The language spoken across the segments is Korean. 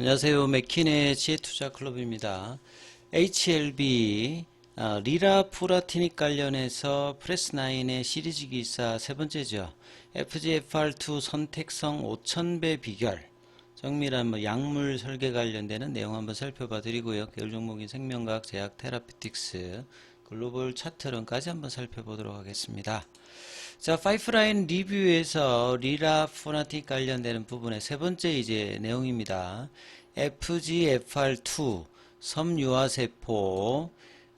안녕하세요. 맥킨의 지혜투자 클럽입니다. HLB 아, 리라푸라티닉 관련해서 프레스9의 시리즈 기사 세 번째죠. FGFR2 선택성 5000배 비결 정밀한 뭐 약물 설계 관련되는 내용 한번 살펴봐 드리고요. 계열 종목인 생명과학, 제약, 테라피틱스, 글로벌 차트론까지 한번 살펴보도록 하겠습니다. 자, 파이프라인 리뷰에서 리라 포나틱 관련되는 부분의 세 번째 이제 내용입니다. FGFR2 섬유화세포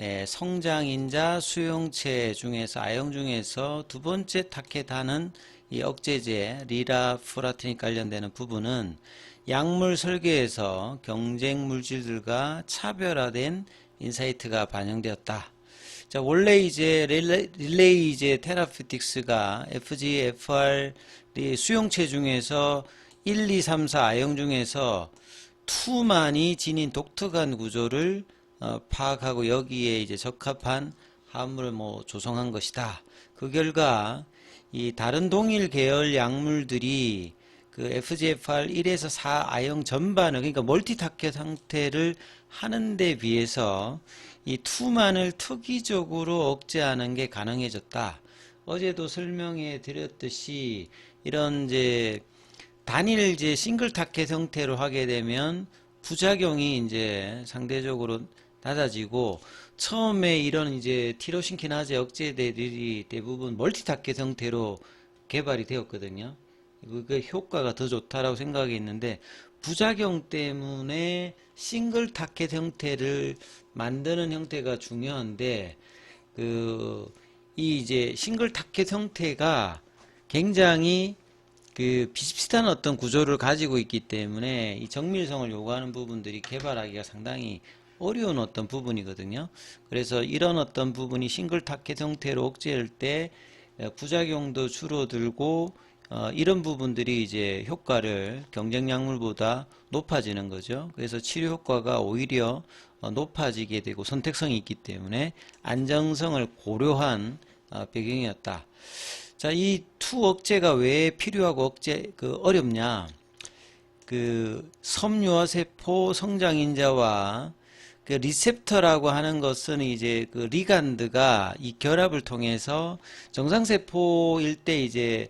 에, 성장인자 수용체 중에서 아형 중에서 두 번째 타켓하는 이 억제제 리라 포라티닉 관련되는 부분은 약물 설계에서 경쟁 물질들과 차별화된 인사이트가 반영되었다. 자, 원래 이제 릴레, 릴레이 이제 테라피틱스가 FGFR 수용체 중에서 1, 2, 3, 4 아형 중에서 2만이 지닌 독특한 구조를 어, 파악하고 여기에 이제 적합한 화합물을 뭐 조성한 것이다. 그 결과 이 다른 동일 계열 약물들이 그 FGFR 1에서 4 아형 전반을 그러니까 멀티 타켓 상태를 하는 데 비해서 이 투만을 특이적으로 억제하는 게 가능해졌다. 어제도 설명해 드렸듯이 이런 이제 단일 이제 싱글 타켓 형태로 하게 되면 부작용이 이제 상대적으로 낮아지고 처음에 이런 이제 티로신키나제 억제들이 대부분 멀티 타켓 형태로 개발이 되었거든요. 그 효과가 더 좋다라고 생각이 있는데 부작용 때문에 싱글 타켓 형태를 만드는 형태가 중요한데 그 이 이제 싱글 타켓 형태가 굉장히 그 비슷비슷한 어떤 구조를 가지고 있기 때문에 이 정밀성을 요구하는 부분들이 개발하기가 상당히 어려운 어떤 부분이거든요. 그래서 이런 어떤 부분이 싱글 타켓 형태로 억제할 때 부작용도 줄어들고 어, 이런 부분들이 이제 효과를 경쟁 약물보다 높아지는 거죠. 그래서 치료 효과가 오히려 어, 높아지게 되고 선택성이 있기 때문에 안정성을 고려한 어, 배경이었다. 자, 이 투 억제가 왜 필요하고 억제 그 어렵냐? 그 섬유화 세포 성장 인자와 그 리셉터라고 하는 것은 이제 그 리간드가 이 결합을 통해서 정상 세포일 때 이제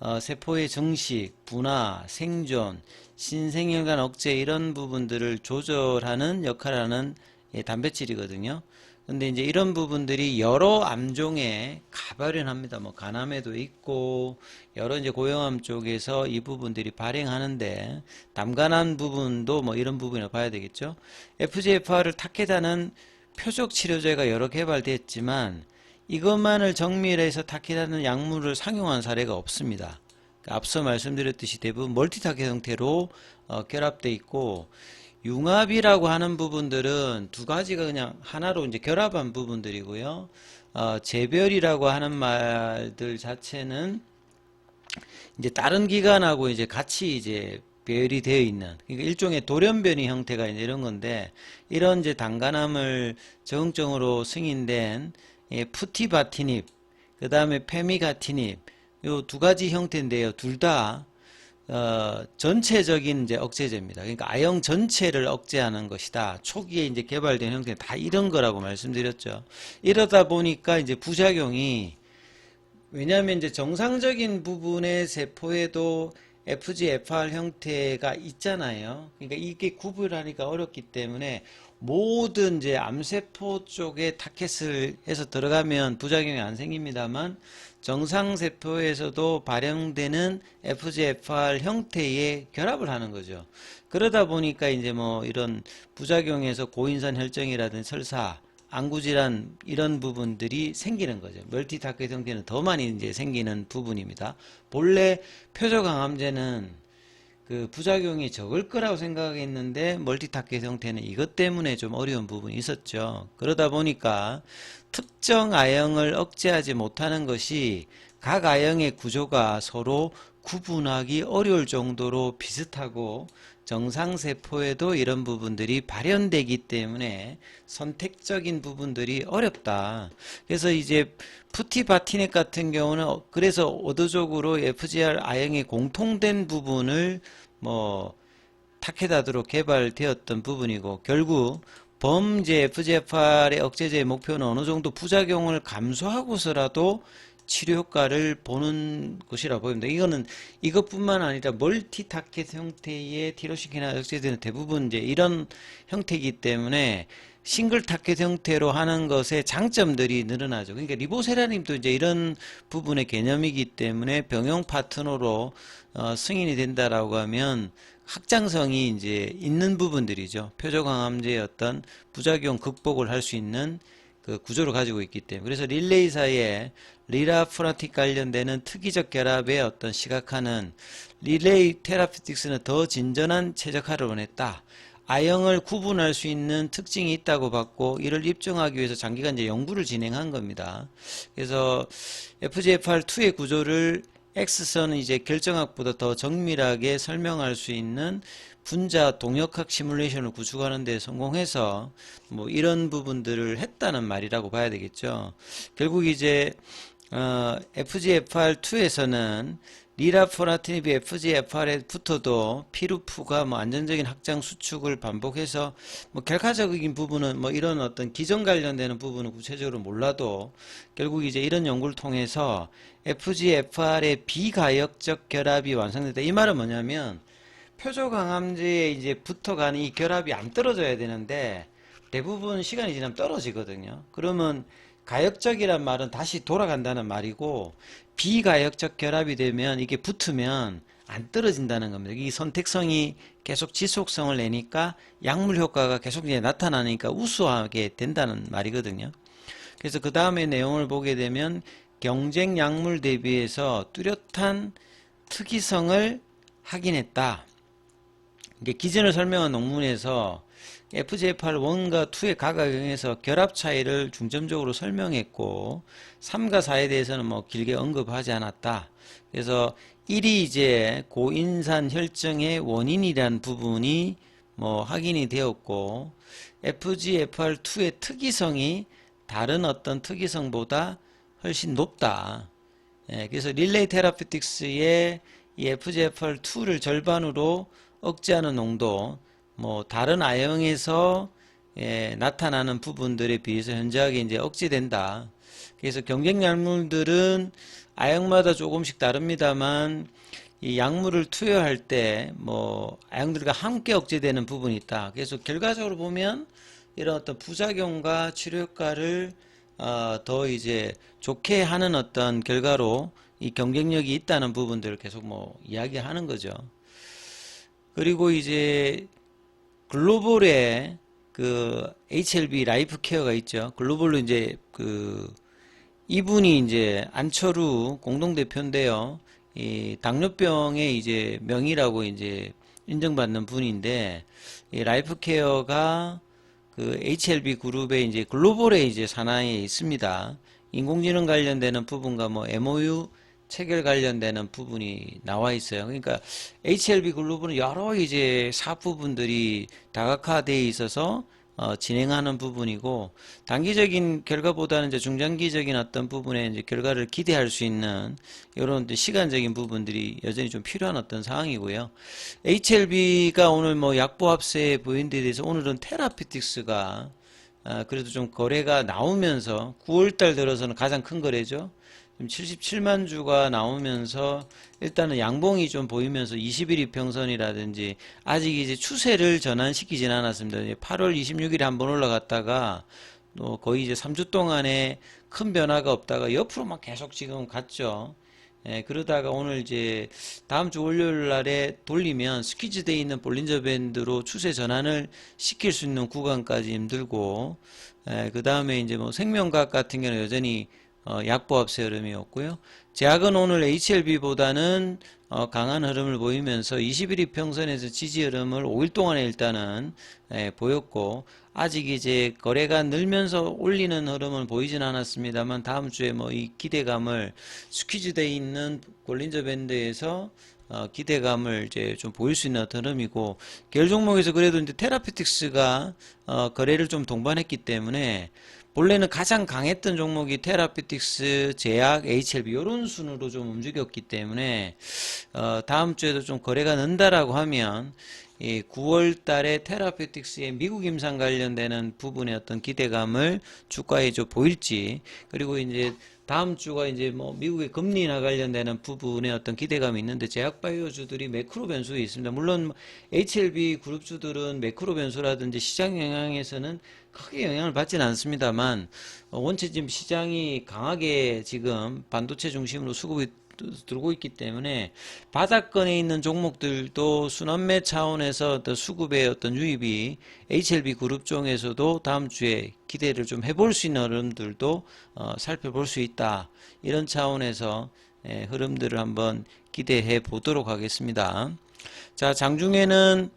어, 세포의 정식, 분화, 생존, 신생혈관 억제 이런 부분들을 조절하는 역할을 하는 예, 단백질이거든요. 근데 이제 이런 부분들이 여러 암종에 가발현합니다. 뭐 간암에도 있고 여러 이제 고형암 쪽에서 이 부분들이 발행하는데 담간한 부분도 뭐 이런 부분을 봐야 되겠죠. FGFR을 타켓하는 표적 치료제가 여러 개발됐지만 이것만을 정밀해서 타켓하는 약물을 상용한 사례가 없습니다. 그러니까 앞서 말씀드렸듯이 대부분 멀티타켓 형태로 어, 결합돼 있고 융합이라고 하는 부분들은 두 가지가 그냥 하나로 이제 결합한 부분들이고요. 어, 재별이라고 하는 말들 자체는 이제 다른 기관하고 이제 같이 이제 배열이 되어 있는 그러니까 일종의 돌연변이 형태가 이런 건데 이런 이제 단간암을 적응증으로 승인된 예, 푸티바티닙 그 다음에 페미가티닙 요 두 가지 형태인데요. 둘다 어, 전체적인 이제 억제제입니다. 그러니까 아형 전체를 억제하는 것이다. 초기에 이제 개발된 형태 다 이런 거라고 말씀드렸죠. 이러다 보니까 이제 부작용이 왜냐하면 이제 정상적인 부분의 세포에도 FGFR 형태가 있잖아요. 그러니까 이게 구분하니까 어렵기 때문에 모든 이제 암세포 쪽에 타켓을 해서 들어가면 부작용이 안 생깁니다만 정상세포에서도 발현되는 FGFR 형태의 결합을 하는 거죠. 그러다 보니까 이제 뭐 이런 부작용에서 고인산 혈증이라든지 설사, 안구질환 이런 부분들이 생기는 거죠. 멀티타켓 형태는 더 많이 이제 생기는 부분입니다. 본래 표적 항암제는 그 부작용이 적을 거라고 생각했는데 멀티타켓 형태는 이것 때문에 좀 어려운 부분이 있었죠. 그러다 보니까 특정 아형을 억제하지 못하는 것이 각 아형의 구조가 서로 구분하기 어려울 정도로 비슷하고 정상세포에도 이런 부분들이 발현되기 때문에 선택적인 부분들이 어렵다. 그래서 이제 푸티바티넷 같은 경우는 그래서 의도적으로 FGR 아형의 공통된 부분을 뭐 타케다드로 개발되었던 부분이고 결국 범죄 FGFR의 억제제의 목표는 어느 정도 부작용을 감소하고서라도 치료 효과를 보는 것이라 보입니다. 이거는 이것뿐만 아니라 멀티 타켓 형태의 티로시키나 억제제는 대부분 이제 이런 형태이기 때문에 싱글 타켓 형태로 하는 것의 장점들이 늘어나죠. 그러니까 리보세라님도 이제 이런 부분의 개념이기 때문에 병용 파트너로 어, 승인이 된다라고 하면 확장성이 이제 있는 부분들이죠. 표적 항암제의 어떤 부작용 극복을 할 수 있는 그 구조를 가지고 있기 때문에 그래서 릴레이사의 리라 프라틱 관련되는 특이적 결합의 어떤 시각화는 릴레이 테라피틱스는 더 진전한 최적화를 원했다. 아형을 구분할 수 있는 특징이 있다고 봤고 이를 입증하기 위해서 장기간 이제 연구를 진행한 겁니다. 그래서 FGFR2의 구조를 X선은 이제 결정학보다 더 정밀하게 설명할 수 있는 분자 동역학 시뮬레이션을 구축하는 데 성공해서 뭐 이런 부분들을 했다는 말이라고 봐야 되겠죠. 결국 이제 어, FGFR2에서는 리라포라티닙이 FGFR에 붙어도 피루프가 뭐 안정적인 확장 수축을 반복해서 뭐 결과적인 부분은 뭐 이런 어떤 기전 관련되는 부분은 구체적으로 몰라도 결국 이제 이런 연구를 통해서 FGFR의 비가역적 결합이 완성됐다. 이 말은 뭐냐면 표적 항암제에 이제 붙어가는 이 결합이 안 떨어져야 되는데 대부분 시간이 지나면 떨어지거든요. 그러면 가역적이란 말은 다시 돌아간다는 말이고 비가역적 결합이 되면 이게 붙으면 안 떨어진다는 겁니다. 이 선택성이 계속 지속성을 내니까 약물 효과가 계속 이제 나타나니까 우수하게 된다는 말이거든요. 그래서 그 다음에 내용을 보게 되면 경쟁 약물 대비해서 뚜렷한 특이성을 확인했다. 이게 기전을 설명한 논문에서 FGFR 1과 2의 가각형에서 결합 차이를 중점적으로 설명했고 3과 4에 대해서는 뭐 길게 언급하지 않았다. 그래서 1이 이제 고인산 혈증의 원인이란 부분이 뭐 확인이 되었고 FGFR2의 특이성이 다른 어떤 특이성보다 훨씬 높다. 예, 그래서 릴레이 테라피틱스의 이 FGFR2를 절반으로 억제하는 농도, 뭐 다른 아형에서 예, 나타나는 부분들에 비해서 현저하게 이제 억제된다. 그래서 경쟁 약물들은 아형마다 조금씩 다릅니다만 이 약물을 투여할 때 뭐 아형들과 함께 억제되는 부분이 있다. 그래서 결과적으로 보면 이런 어떤 부작용과 치료 효과를 어, 더 이제 좋게 하는 어떤 결과로 이 경쟁력이 있다는 부분들을 계속 뭐 이야기하는 거죠. 그리고 이제 글로벌에 그 HLB 라이프 케어가 있죠. 글로벌로 이제 그 이분이 이제 안철우 공동대표인데요. 이 당뇨병의 이제 명의라고 이제 인정받는 분인데 이 라이프 케어가 그 HLB 그룹의 이제 글로벌에 이제 산하에 있습니다. 인공지능 관련되는 부분과 뭐 MOU 체결 관련되는 부분이 나와 있어요. 그러니까 HLB 글로벌은 여러 이제 사부분들이 다각화되어 있어서 어, 진행하는 부분이고 단기적인 결과보다는 이제 중장기적인 어떤 부분에 이제 결과를 기대할 수 있는 이런 시간적인 부분들이 여전히 좀 필요한 어떤 상황이고요. HLB가 오늘 뭐 약보 합세 보인데 대해서 오늘은 테라피틱스가 아, 그래도 좀 거래가 나오면서 9월달 들어서는 가장 큰 거래죠. 77만 주가 나오면서 일단은 양봉이 좀 보이면서 21일 평선이라든지 아직 이제 추세를 전환시키진 않았습니다. 8월 26일에 한번 올라갔다가 또 거의 이제 3주 동안에 큰 변화가 없다가 옆으로 막 계속 지금 갔죠. 예, 그러다가 오늘 이제 다음 주 월요일 날에 돌리면 스퀴즈 돼 있는 볼린저 밴드로 추세 전환을 시킬 수 있는 구간까지 힘들고 예, 그 다음에 이제 뭐 생명과학 같은 경우는 여전히 어, 약보합세 흐름이었고요. 제약은 오늘 HLB보다는 어, 강한 흐름을 보이면서 21일 평선에서 지지 흐름을 5일 동안에 일단은 예, 보였고 아직 이제 거래가 늘면서 올리는 흐름은 보이진 않았습니다만 다음 주에 뭐 이 기대감을 스퀴즈돼 있는 골린저 밴드에서 어, 기대감을 이제 좀 보일 수 있는 흐름이고 계열 종목에서 그래도 이제 테라피틱스가 어, 거래를 좀 동반했기 때문에 본래는 가장 강했던 종목이 테라피틱스, 제약, HLB 이런 순으로 좀 움직였기 때문에 어, 다음 주에도 좀 거래가 는다라고 하면 이 9월 달에 테라피틱스의 미국 임상 관련되는 부분의 어떤 기대감을 주가에 좀 보일지 그리고 이제 다음 주가 이제 뭐 미국의 금리나 관련되는 부분에 어떤 기대감이 있는데 제약바이오주들이 매크로 변수가 있습니다. 물론 HLB 그룹주들은 매크로 변수라든지 시장 영향에서는 크게 영향을 받지는 않습니다만 어, 원체 지금 시장이 강하게 지금 반도체 중심으로 수급이 들고 있기 때문에 바닥권에 있는 종목들도 순환매 차원에서 어떤 수급의 어떤 유입이 HLB 그룹 중에서도 다음 주에 기대를 좀 해볼 수 있는 흐름들도 어, 살펴볼 수 있다. 이런 차원에서 예, 흐름들을 한번 기대해 보도록 하겠습니다. 자, 장중에는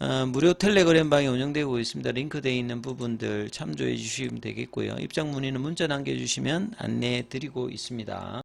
어, 무료 텔레그램 방이 운영되고 있습니다. 링크되어 있는 부분들 참조해 주시면 되겠고요. 입장 문의는 문자 남겨주시면 안내해 드리고 있습니다.